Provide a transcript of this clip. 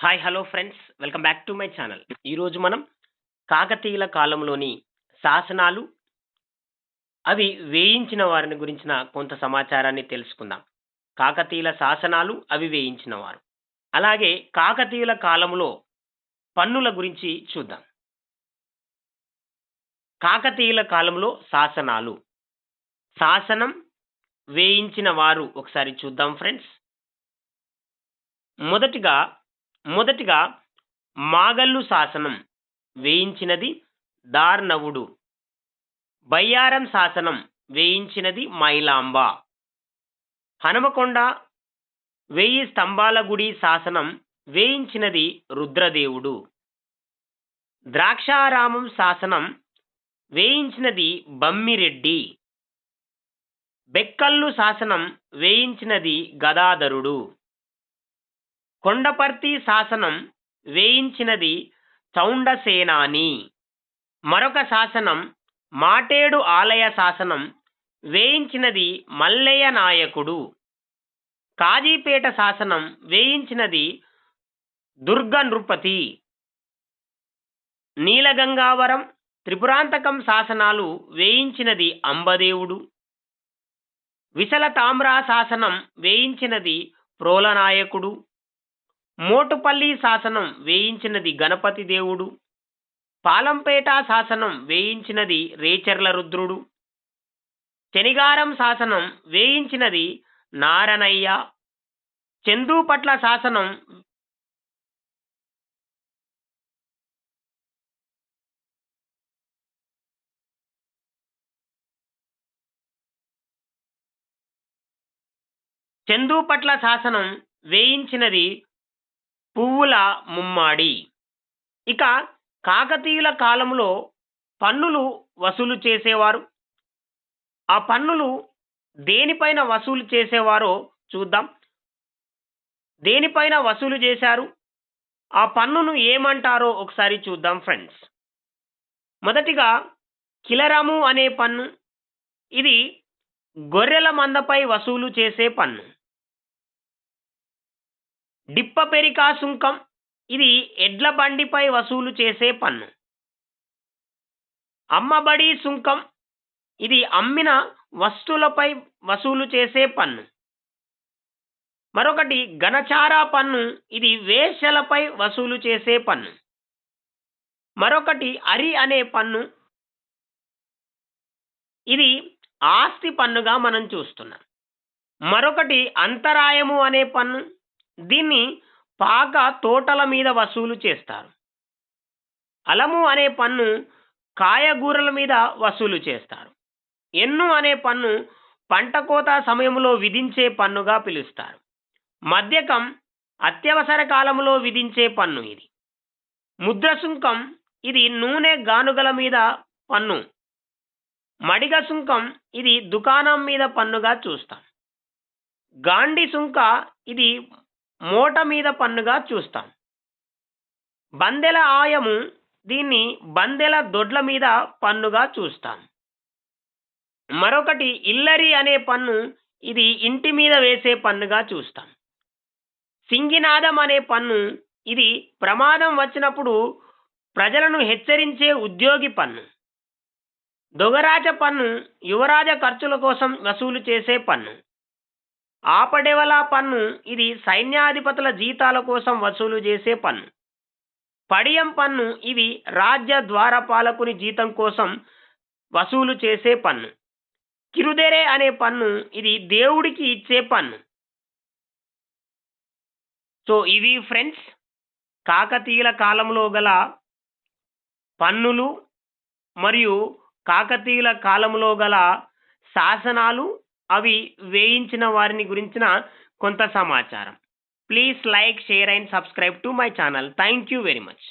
Hi hello friends welcome back to my channel ఈరోజు మనం కాకతీయుల కాలంలోని శాసనాలు అవి వేయించిన వారిని గురించిన కొంత సమాచారాన్ని తెలుసుకుందాం. కాకతీయుల శాసనాలు అవి వేయించిన వారు. అలాగే కాకతీయుల కాలంలో పన్నుల గురించి చూద్దాం. కాకతీయుల కాలంలో శాసనాలు. శాసనం వేయించిన వారు. ఒకసారి చూద్దాం ఫ్రెండ్స్ మొదటిగా మొదటిగా మాగల్లు శాసనం వేయించినది దార్నవుడు. బయ్యారం శాసనం వేయించినది మైలాంబ. హనుమకొండ వెయ్యి స్తంభాల గుడి శాసనం వేయించినది రుద్రదేవుడు. ద్రాక్షారామం శాసనం వేయించినది బమ్మిరెడ్డి. బెక్కల్లు శాసనం వేయించినది గదాధరుడు. కొండపర్తి శాసనం వేయించినది చౌండసేనాని. మరొక శాసనం మాటేడు ఆలయ శాసనం వేయించినది మల్లయ్య నాయకుడు. కాజీపేట శాసనం వేయించినది దుర్గ నృపతి. నీలగంగావరం త్రిపురాంతకం శాసనాలు వేయించినది అంబదేవుడు. విశల తామ్రా శాసనం వేయించినది ప్రోలనాయకుడు. మోటుపల్లి శాసనం వేయించినది గణపతి దేవుడు. పాలంపేట శాసనం వేయించినది రేచర్ల రుద్రుడు. శనిగారం శాసనం వేయించినది నారనయ్య చందూపట్ల శాసనం చందూపట్ల శాసనం వేయించినది పువ్వుల ముమ్మాడి. ఇక కాకతీయుల కాలంలో పన్నులు వసూలు చేసేవారు. ఆ పన్నులు దేనిపైన వసూలు చేసేవారో చూద్దాం. దేనిపైన వసూలు చేశారు? ఆ పన్నును ఏమంటారో ఒకసారి చూద్దాం ఫ్రెండ్స్. మొదటిగా కిలరాము అనే పన్ను ఇది గొర్రెల మందపై వసూలు చేసే పన్ను. డిప్ప పెరికా సుంకం ఇది ఎడ్ల బండిపై వసూలు చేసే పన్ను. అమ్మబడి సుంకం. ఇది అమ్మిన వస్తువులపై వసూలు చేసే పన్ను. మరొకటి ఘనచారా పన్ను. ఇది వేశ్యలపై వసూలు చేసే పన్ను. మరొకటి అరి అనే పన్ను. ఇది ఆస్తి పన్నుగా మనం చూస్తున్నాం. మరొకటి అంతరాయము అనే పన్ను. దీన్ని పాక తోటల మీద వసూలు చేస్తారు. అలము అనే పన్ను కాయగూరల మీద వసూలు చేస్తారు. ఎన్ను అనే పన్ను పంట కోత సమయంలో విధించే పన్నుగా పిలుస్తారు. మద్యకం అత్యవసర కాలంలో విధించే పన్ను ఇది. ముద్ర సుంకం ఇది నూనె గానుగల మీద పన్ను. మడిగ సుంకం ఇది దుకాణం మీద పన్నుగా చూస్తాం. గాండి సుంక ఇది మూట మీద పన్నుగా చూస్తాం. బందెల ఆయము దీన్ని బందెల దొడ్ల మీద పన్నుగా చూస్తాం. మరొకటి ఇల్లరి అనే పన్ను ఇది ఇంటి మీద వేసే పన్నుగా చూస్తాం. సింగినాదం అనే పన్ను ఇది ప్రమాదం వచ్చినప్పుడు ప్రజలను హెచ్చరించే ఉద్యోగి పన్ను. దొగరాజ పన్ను యువరాజ ఖర్చుల కోసం వసూలు చేసే పన్ను. ఆపడెవలా పన్ను? ఇది సైన్యాధిపతుల జీతాల కోసం వసూలు చేసే పన్ను. పడియం పన్ను ఇది రాజ్య ద్వారపాలకుని జీతం కోసం వసూలు చేసే పన్ను. కిరుదెరే అనే పన్ను ఇది దేవుడికి ఇచ్చే పన్ను. సో ఇవి ఫ్రెండ్స్ కాకతీయుల కాలంలో గల పన్నులు మరియు కాకతీయుల కాలంలో గల శాసనాలు అవి వేయించిన వారిని గురించిన కొంత సమాచారం. Please like share and subscribe to my channel thank you very much